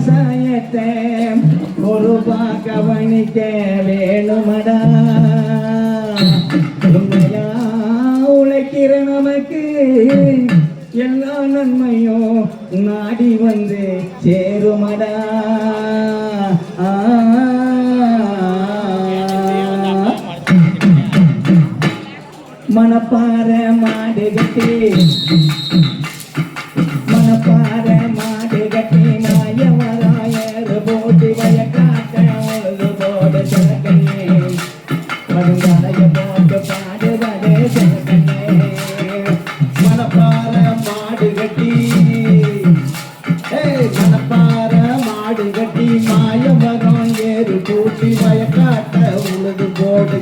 விவசாயத்தை பொறுப்பா கவனிக்க வேணுமடா உண்மையா உழைக்கிற நமக்கு எல்லா நன்மையும் நாடி வந்து சேருமடா. ஆ. மாடு கட்டி போட்டு வயக்காட்ட உழுது போட சிறக்கண்ணே படுங்காய போட்டு பாடுவதே சிறக்கண்ணே மணப்பாற மாடு கட்டி ஏய் மாடு கட்டி மாயவரம் ஏறு கூட்டி வயக்காட்ட உழுது போடு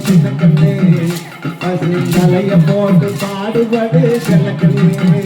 போட்டு பாடுபடு சின்னக்கண்ணே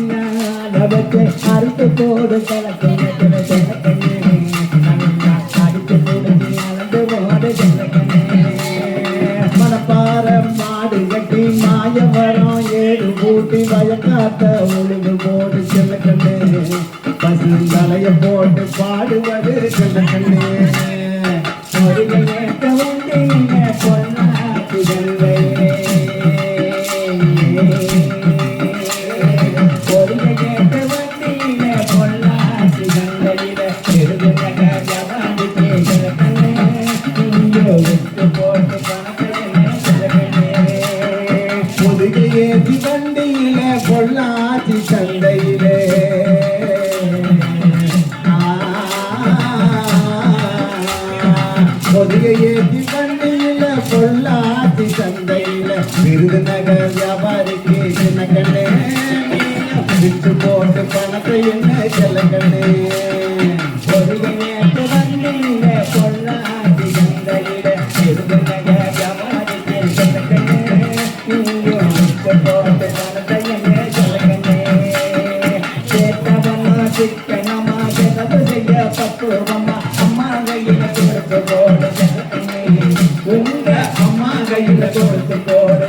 நல்லா அறுத்து போடு செல்ல அடித்து அளந்து மாடு கட்டி ஏடு ஒழுங்கு செல்ல கண்ணு போட்டு பாடுவது செல்ல கண்ணு இங்கோ விட்டு போட்டு முதுகை ஏற்றி வண்டியில பொள்ளாச்சி சந்தையிலே முதுகை ஏற்றி வண்டியில பொள்ளாச்சி சந்தையில விருதுநகர் வியாபாரிக்கு சின்ன கண்ணே விட்டு போட்டு பணத்தை என்ன செல்ல பக்குவமா அம்மா கையில கொடுத்து போட உங்க அம்மா கையில கொடுத்து போட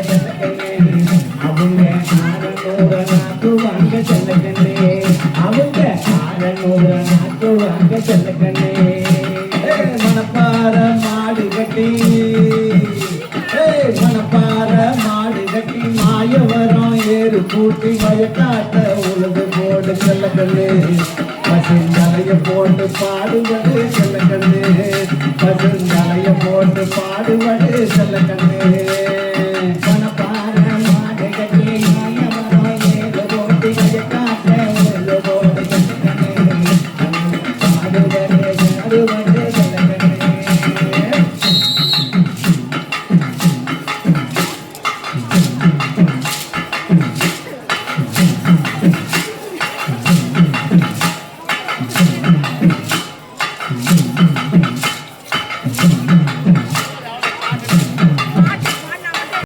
அவங்க ஆறநூறு நாக்கு வாங்க செல்லக்கண்ணே அவங்க ஆறநூறு நாக்கு வாங்க செல்லக்கண்ணே மணப்பாற மாடு கட்டி ஏய், மாடு கட்டி மாயவரம் ஏறு கூட்டி வயக்காட்ட பாடு செல்ல செல்லக்கண்ணு பசுந்தலைய போட்டு பாடுவது செல்ல செல்லக்கண்ணு பசுந்தலைய போட்டு பாடுவது செல்லக்கண்ணு மணப்பாற